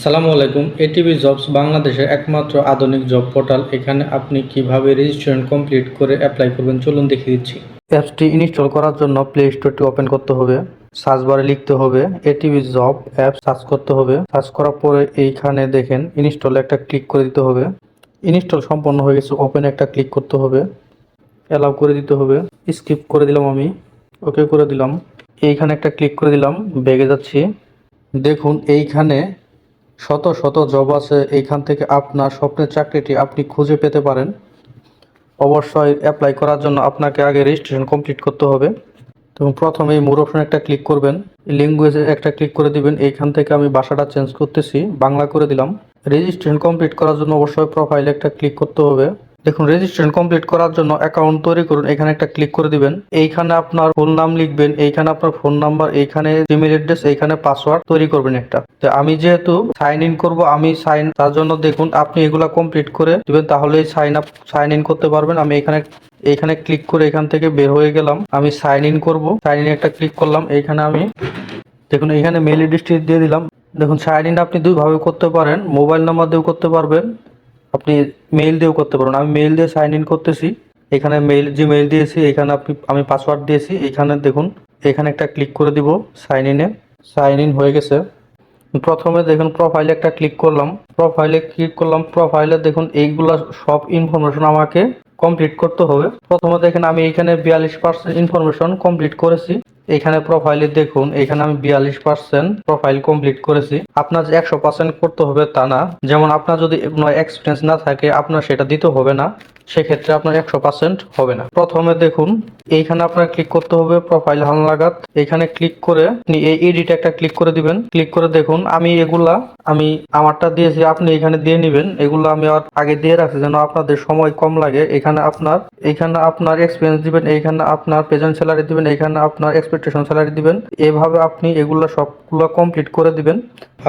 আসসালামু আলাইকুম ATV jobs বাংলাদেশের একমাত্র আধুনিক জব পোর্টাল। এখানে আপনি কীভাবে রেজিস্ট্রেশন কমপ্লিট করে অ্যাপ্লাই করবেন চলুন দেখিয়ে দিচ্ছি। অ্যাপসটি ইনস্টল করার জন্য প্লে স্টোরটি ওপেন করতে হবে সার্চ বারে লিখতে হবে এটিভি জব অ্যাপ সার্চ করতে হবে। সার্চ করার পরে এইখানে দেখেন ইনস্টলে একটা ক্লিক করে দিতে হবে। ইনস্টল সম্পন্ন হয়ে গেছে ওপেন একটা ক্লিক করতে হবে। অ্যালাউ করে দিতে হবে। স্কিপ করে দিলাম আমি ওকে করে দিলাম। এইখানে একটা ক্লিক করে দিলাম বেগে যাচ্ছি। দেখুন এইখানে শত শত জব আছে, এইখান থেকে আপনার স্বপ্নের চাকরিটি আপনি খুঁজে পেতে পারেন। অবশ্যই অ্যাপ্লাই করার জন্য আপনাকে আগে রেজিস্ট্রেশন কমপ্লিট করতে হবে। এবং প্রথমে এই মোর অপশন একটা ক্লিক করবেন। ল্যাঙ্গুয়েজে একটা ক্লিক করে দিবেন। এইখান থেকে আমি ভাষাটা চেঞ্জ করতেছি, বাংলা করে দিলাম। রেজিস্ট্রেশন কমপ্লিট করার জন্য অবশ্যই প্রোফাইলে একটা ক্লিক করতে হবে। দেখুন রেজিস্ট্রেশন কমপ্লিট করার জন্য অ্যাকাউন্ট তৈরি করুন, এখানে একটা ক্লিক করে দিবেন। এইখানে আপনার ফুল নাম লিখবেন, এইখানে আপনার ফোন নাম্বার এইখানে ইমেল অ্যাড্রেস এইখানে পাসওয়ার্ড তৈরি করবেন একটা। তো আমি যেহেতু সাইন ইন করব, আমি সাইন তার জন্য দেখুন, আপনি এগুলা কমপ্লিট করে দিবেন, তাহলেই সাইন আপ সাইন ইন করতে পারবেন। আমি এখানে, এইখানে ক্লিক করে এখান থেকে বের হয়ে গেলাম। আমি সাইন ইন করব সাইন ইন একটা ক্লিক করলাম, এইখানে আমি দেখুন এখানে মেল অ্যাড্রেসটি দিয়ে দিলাম। দেখুন সাইন ইন আপনি দুইভাবে করতে পারেন মোবাইল নাম্বার দিয়েও করতে পারবেন আপনি মেইল দিয়েও করতে পারেন আমি মেইল দিয়ে সাইন ইন করতেছি। এখানে মেইল যে মেইল দিয়েছি, এখানে আপনি, আমি পাসওয়ার্ড দিয়েছি। এখানে দেখুন, এখানে একটা ক্লিক করে দিব সাইন ইনে সাইন ইন হয়ে গেছে। প্রথমে দেখুন প্রোফাইলে একটা ক্লিক করলাম। প্রোফাইলে ক্লিক করলাম। প্রোফাইলে দেখুন, এইগুলা সব ইনফরমেশন আমাকে কমপ্লিট করতে হবে। প্রথমে দেখেন, আমি এখানে বিয়াল্লিশ পার্সেন্ট ইনফরমেশন কমপ্লিট করেছি। এখানে প্রোফাইলে দেখুন, এখানে আমি বিয়াল্লিশ পার্সেন্ট প্রোফাইল কমপ্লিট করেছি। আপনার যে একশো পার্সেন্ট করতে হবে তা না। যেমন আপনার যদি কোনো এক্সপিরিয়েন্স না থাকে, আপনার সেটা দিতে হবে না। সেক্ষেত্রে আপনার একশো পার্সেন্ট হবে না। প্রথমে দেখুন এইখানে আপনার ক্লিক করতে হবে প্রোফাইল হাল লাগাত এখানে ক্লিক করে আপনি এই এডিট একটা ক্লিক করে দিবেন। ক্লিক করে দেখুন আমি এগুলা আমি আমারটা দিয়েছি আপনি এখানে দিয়ে নেবেন। এগুলো আমি আর আগে দিয়ে রাখছি যেন আপনাদের সময় কম লাগে। এখানে আপনার এখানে আপনার এক্সপিরিয়েন্স দিবেন এইখানে আপনার প্রেজেন্ট স্যালারি দিবেন এখানে আপনার এক্সপেকটেশন স্যালারি দিবেন। এভাবে আপনি এগুলো সবগুলো কমপ্লিট করে দিবেন।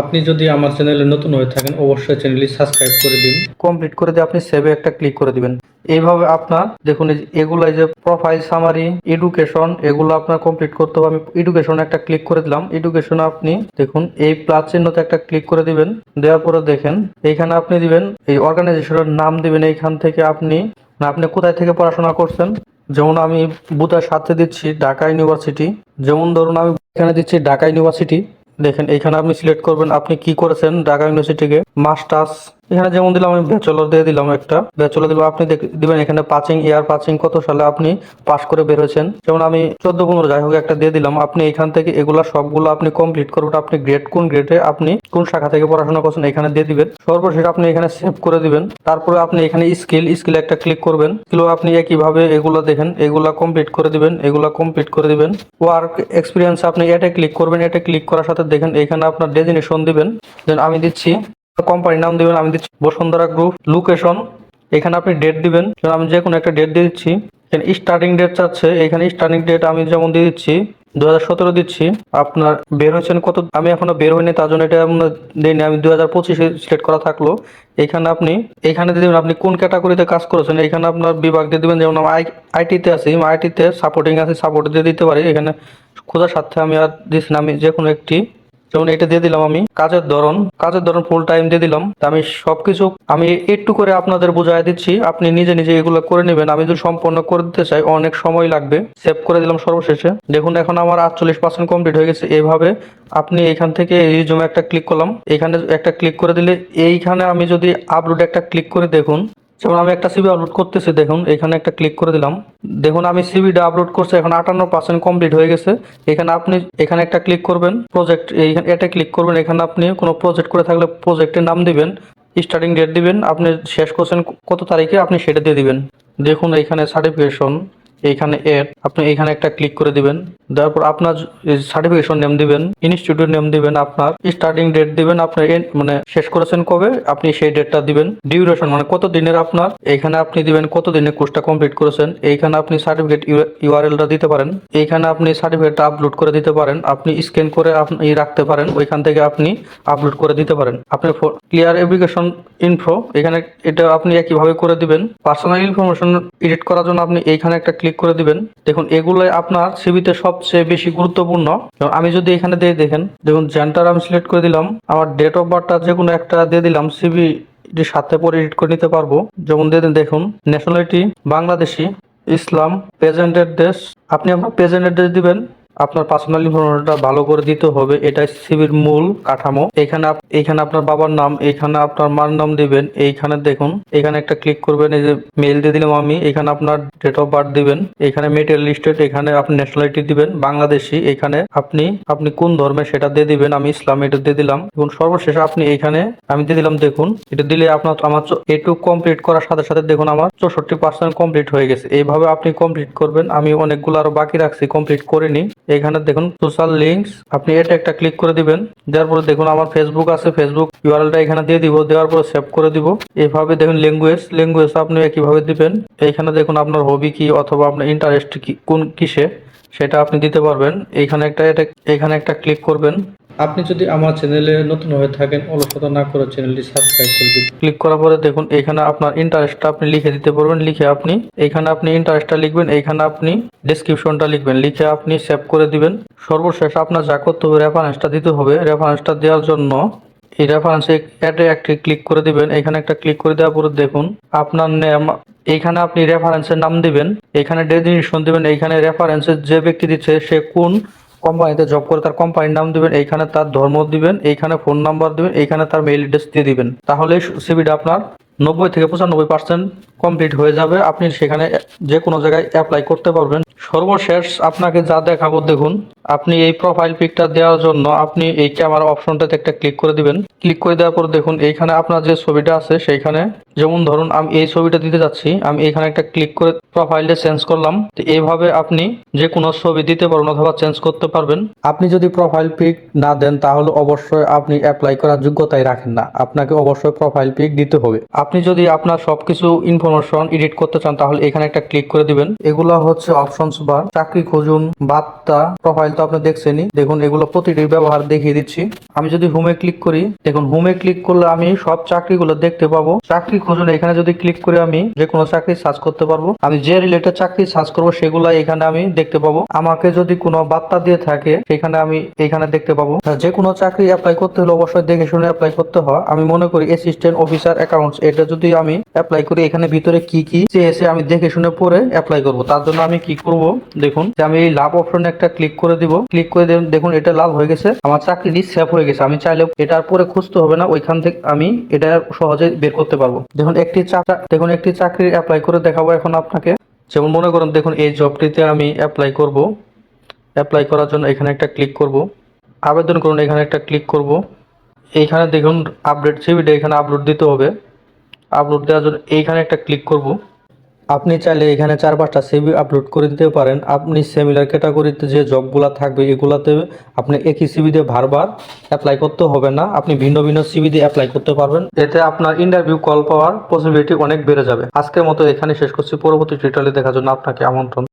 আপনি যদি আমার চ্যানেলে নতুন হয়ে থাকেন অবশ্যই চ্যানেলটি সাবস্ক্রাইব করে দিন। কমপ্লিট করে দিয়ে আপনি সেভে একটা ক্লিক করে দিবেন। এইভাবে আপনার দেখুন এগুলো যে প্রোফাইল সামারি এডুকেশন এগুলো আপনার কমপ্লিট করতে হবে। আমি এডুকেশন একটা ক্লিক করে দিলাম। এডুকেশন আপনি দেখুন, এই প্লাস চিহ্নতে একটা ক্লিক করে দিবেন। দেওয়ার পরে দেখেন, এইখানে আপনি দিবেন, এই অর্গানাইজেশনের নাম দিবেন। এইখান থেকে আপনি না আপনি কোথায় থেকে পড়াশোনা করছেন? যেমন আমি বুতার সাথে দিচ্ছি ঢাকা ইউনিভার্সিটি। যেমন ধরুন, আমি এখানে দিচ্ছি ঢাকা ইউনিভার্সিটি। দেখেন এখানে আপনি সিলেক্ট করবেন, আপনি কি করেছেন ঢাকা ইউনিভার্সিটিকে? মাস্টার্স এখানে যেমন দিলাম, আমি ব্যাচেলর দিয়ে দিলাম একটা। ব্যাচেলর দিলাম, আপনি দিবেন এখানে পাচিং, ইয়ার পাচিং, কত সালে আপনি পাস করে বের হয়েছেন। যেমন আমি চোদ্দ, পনেরো, যাই হোক, একটা দিয়ে দিলাম। আপনি এখান থেকে এগুলা সবগুলো আপনি কমপ্লিট করবেন আপনি গ্রেড কোন গ্রেডে আপনি কোন শাখা থেকে পড়াশোনা করছেন এখানে দিয়ে দিবেন। সর্বশেষ আপনি এখানে সেভ করে দিবেন। তারপরে আপনি এখানে স্কিল স্কিল একটা ক্লিক করবেন। স্কিলও আপনি একইভাবে এগুলো দেখেন, এগুলা কমপ্লিট করে দিবেন, এগুলা কমপ্লিট করে দিবেন। ওয়ার্ক এক্সপিরিয়েন্স আপনি এটা ক্লিক করবেন এটা ক্লিক করার সাথে দেখেন, এখানে আপনার ডেজিনেশন দিবেন। দেন আমি দিচ্ছি কোম্পানির নাম দিবেন আমি দিচ্ছি বসুন্ধরা গ্রুপ লোকেশন এখানে আপনি ডেট দিবেন। আমি যে কোনো একটা ডেট দিয়ে দিচ্ছি। এখানে স্টার্টিং ডেট চাচ্ছে। এখানে স্টার্টিং ডেট আমি যেমন দিয়ে দিচ্ছি দু হাজার সতেরো দিচ্ছি। আপনার বের হয়েছেন কত? আমি এখনও বের হইনি, তার জন্য এটা দিইনি। আমি দু হাজার পঁচিশে সিলেক্ট করা থাকল। এখানে আপনি, এখানে দিয়ে দেবেন আপনি কোন ক্যাটাগরিতে কাজ করেছেন? এখানে আপনার বিভাগ দিয়ে দেবেন, যেমন আমি আইটিতে আছি। আইটিতে সাপোর্টিং আছে সাপোর্ট দিয়ে দিতে পারি। এখানে খোঁজার সাথে আমি আর দিচ্ছি আমি যে কোনো একটি যেমন এটা দিয়ে দিলাম আমি কাজের ধরন। কাজের ধরন ফুল টাইম দিয়ে দিলাম। তা আমি সবকিছু আমি একটু করে আপনাদের বোঝাই দিচ্ছি। আপনি নিজে নিজে এগুলো করে নেবেন। আমি যদি সম্পূর্ণ করে দিতে চাই, অনেক সময় লাগবে। সেভ করে দিলাম সর্বশেষে। দেখুন, এখন আমার আটচল্লিশ পার্সেন্ট কমপ্লিট হয়ে গেছে। এভাবে আপনি এখান থেকে এই জমে একটা ক্লিক করলাম। এখানে একটা ক্লিক করে দিলে এইখানে আমি যদি আপলোড একটা ক্লিক করে দেখুন যেমন আমি একটা সিবি আপলোড করতেছি, দেখুন, এখানে একটা ক্লিক করে দিলাম। দেখুন, আমি সিবিটা আপলোড করছি, এখন আটান্ন পার্সেন্ট কমপ্লিট হয়ে গেছে। এখানে আপনি, এখানে একটা ক্লিক করবেন প্রজেক্ট এইখানে এটা ক্লিক করবেন, এখানে আপনি কোনো প্রজেক্ট করে থাকলে প্রজেক্টের নাম দিবেন স্টার্টিং ডেট দিবেন, আপনি শেষ করছেন কত তারিখে, আপনি সেটা দিয়ে দিবেন। দেখুন, এখানে সার্টিফিকেশন এইখানে এড আপনি এখানে একটা ক্লিক করে দিবেন। দেওয়ার পর আপনার সার্টিফিকেশন নেম দিবেন ইনস্টিটিউট নেম দিবেন আপনার স্টার্টিং ডেট দিবেন আপনার মানে শেষ করেছেন কবে, আপনি সেই ডেটটা দিবেন। ডিউরেশন মানে কত দিনের আপনার, এখানে আপনি দিবেন কত দিনের কোর্সটা কমপ্লিট করেছেন এইখানে আপনি সার্টিফিকেট ইউআরএলটা দিতে পারেন এইখানে আপনি সার্টিফিকেটটা আপলোড করে দিতে পারেন, আপনি স্ক্যান করে আপনি রাখতে পারেন, ওইখান থেকে আপনি আপলোড করে দিতে পারেন। আপনি ক্লিয়ার অ্যাপ্লিকেশন ইনফো এখানে এটা আপনি একইভাবে করে দিবেন। পার্সোনাল ইনফরমেশন এডিট করার জন্য আপনি এইখানে একটা ক্লিক ক্লিক করে দিবেন। দেখুন এগুলো আপনার সিবিতে সবচেয়ে বেশি গুরুত্বপূর্ণ। কারণ আমি যদি এখানে দিয়ে দেখেন, দেখুন জেন্টার আমি সিলেক্ট করে দিলাম। আমার ডেট অফ বার্থটা যে কোনো একটা দিয়ে দিলাম সিবি সাথে পরে এডিট করে নিতে পারব। যেমন দিয়ে দেখুন ন্যাশনালিটি বাংলাদেশি, ইসলাম প্রেজেন্টের দেশ আপনি আপনার প্রেজেন্ট দেশ দিবেন। আপনার পার্সোনাল ইনফরমেশনটা ভালো করে দিতে হবে। এটা সিবির মূল কাঠামো। এখানে এখানে আপনার বাবার নাম, এখানে আপনার মার নাম দিবেন। এইখানে দেখুন, এখানে একটা ক্লিক করবেন, এই যে মেল দিয়ে দিলাম আমি। এখানে আপনার ডেট অফ বার্থ দিবেন। এখানে মেটেরিয়াল লিস্টেড এখানে আপনি ন্যাশনালিটি দিবেন, বাংলাদেশি। এখানে আপনি আপনি কোন ধর্মে সেটা দিয়ে দিবেন, আমি ইসলাম এটা দিয়ে দিলাম। এবং সর্বশেষ আপনি এখানে, আমি দিয়ে দিলাম, দেখুন, এটা দিলে আপনার, আমার এটু কমপ্লিট করার সাথে সাথে দেখুন, আমার চৌষট্টি পার্সেন্ট কমপ্লিট হয়ে গেছে। এইভাবে আপনি কমপ্লিট করবেন। আমি অনেকগুলো আরও বাকি রাখছি কমপ্লিট করিনি এখানে দেখুন সোশ্যাল লিঙ্কস আপনি এটা একটা ক্লিক করে দিবেন। দেওয়ার পরে দেখুন আমার ফেসবুক আছে। ফেসবুক ইউআরএলটা এখানে দিয়ে দিব। দেওয়ার পরে সেভ করে দিব। এভাবে দেখুন ল্যাঙ্গুয়েজ ল্যাঙ্গুয়েজ আপনি একইভাবে দিবেন? এখানে দেখুন আপনার হবি কি অথবা আপনার ইন্টারেস্ট কি, কোন কিসে, সেটা আপনি দিতে পারবেন। এখানে একটা, এটা, এখানে একটা ক্লিক করবেন। আপনি যদি আমার চ্যানেলে নতুন হয়ে থাকেন, অলসতা না করে চ্যানেলটি সাবস্ক্রাইব করে দিন। ক্লিক করার পরে দেখুন, এখানে আপনার ইন্টারেস্টটা আপনি লিখে দিতে পারবেন। লিখে আপনি, এখানে আপনি ইন্টারেস্টটা লিখবেন, এখানে আপনি ডেসক্রিপশনটা লিখবেন। লিখে আপনি সেভ করে দিবেন। সর্বশেষ আপনার যা করতে হবে রেফারেন্সটা দিতে হবে। রেফারেন্সটা দেওয়ার জন্য এই রেফারেন্সে অ্যাডে একটি ক্লিক করে দিবেন। এখানে একটা ক্লিক করে দেওয়ার পরে দেখুন, আপনার নেম এইখানে আপনি রেফারেন্সের নাম দিবেন। এখানে ডেজিনেশন দিবেন। এখানে রেফারেন্সের যে ব্যক্তি দিচ্ছে, সে কোন কোম্পানিতে জব করে তার কোম্পানির নাম দিবেন, এইখানে তার ধর্ম দিবেন, এইখানে ফোন নাম্বার দিবেন, এইখানে তার মেইল অ্যাড্রেস দিয়ে দিবেন। তাহলে সিভিটা আপনার নব্বই থেকে পঁচানব্বই পার্সেন্ট কমপ্লিট হয়ে যাবে। আপনি সেখানে যে কোনো জায়গায় অ্যাপ্লাই করতে পারবেন। সর্বশেষ আপনাকে যা দেখাবো দেখুন। আপনি এই প্রোফাইল পিকটা দেওয়ার জন্য আপনি এই ক্যামেরা অপশনটাতে একটা ক্লিক করে দিবেন। ক্লিক করে দেওয়ার পর দেখুন, এইখানে আপনার যে ছবিটা আছে, সেইখানে যেমন ধরুন, আমি এই ছবিটা দিতে যাচ্ছি, আমি এখানে একটা ক্লিক করে প্রোফাইলটা চেঞ্জ করলাম। তো এইভাবে আপনি যে কোনো ছবি দিতে পারবেন অথবা চেঞ্জ করতে পারবেন। আপনি যদি প্রোফাইল পিক না দেন, তাহলে অবশ্যই আপনি অ্যাপ্লাই করার যোগ্যতাই রাখেন না। আপনাকে অবশ্যই প্রোফাইল পিক দিতে হবে। আপনি যদি আপনার সবকিছু ইনফরমেশন এডিট করতে চান, তাহলে এখানে একটা ক্লিক করে দিবেন। এগুলো হচ্ছে অপশনস বার চাকরি খুঁজুন, বার্তা প্রোফাইল তো আপনি দেখছেনই। দেখুন, এগুলো প্রতিটির ব্যবহার দেখিয়ে দিচ্ছি। আমি যদি হোমে ক্লিক করি, দেখুন হোমে ক্লিক করলে আমি সব চাকরিগুলো দেখতে পাবো। চাকরি খুঁজুন, এখানে যদি ক্লিক করে আমি যে কোনো চাকরি সার্চ করতে পারব। আমি যে রিলেটেড চাকরি সার্চ করব, সেগুলো এখানে আমি দেখতে পাবো। আমাকে যদি কোনো বার্তা দিয়ে থাকে, সেখানে আমি এখানে দেখতে পাবো। যে কোনো চাকরি অ্যাপ্লাই করতে হলে অবশ্যই দেখে শুনে অ্যাপ্লাই করতে হয়। আমি মনে করি অ্যাসিস্ট্যান্ট অফিসার অ্যাকাউন্টস এটা যদি আমি অ্যাপ্লাই করি, এখানে ভিতরে কি কি চেয়েছে আমি দেখে শুনে পরে অ্যাপ্লাই করব। তার জন্য আমি কি করব? দেখুন, যে আমি এই লাভ অপশনে একটা ক্লিক করে দিব ক্লিক করে দেখুন এটা লাল হয়ে গেছে। আমার চাকরিটি সেভ হয়ে গেছে। আমি চাইলে এটার পরে খুঁজতে হবে না, ওইখান থেকে আমি এটা সহজে বের করতে পারব। দেখুন, একটি চাকরি দেখুন, একটি চাকরি অ্যাপ্লাই করে দেখাবো এখন আপনাকে। যেমন মনে করেন, দেখুন, এই জবটিতে আমি অ্যাপ্লাই করব। অ্যাপ্লাই করার জন্য এখানে একটা ক্লিক করব। আবেদন করুন, এখানে একটা ক্লিক করব। এইখানে দেখুন আপডেট সিভিটা এখানে আপলোড দিতে হবে। আপলোড দেওয়ার জন্য এইখানে একটা ক্লিক করব। আপনি চাইলে এখানে চার পাঁচটা সিভি আপলোড করে দিতে পারেন। আপনি সেমিলার ক্যাটাগরিতে যে জবগুলো থাকবে, এগুলাতে আপনি একই সিভি দিয়ে বারবার অ্যাপ্লাই করতে হবে না। আপনি ভিন্ন ভিন্ন সিভি দিয়ে অ্যাপ্লাই করতে পারবেন। এতে আপনার ইন্টারভিউ কল পাওয়ার পসিবিলিটি অনেক বেড়ে যাবে। আজকের মতো এখানে শেষ করছি। পরবর্তী টিউটোরিয়ালে দেখার জন্য আপনাকে আমন্ত্রণ।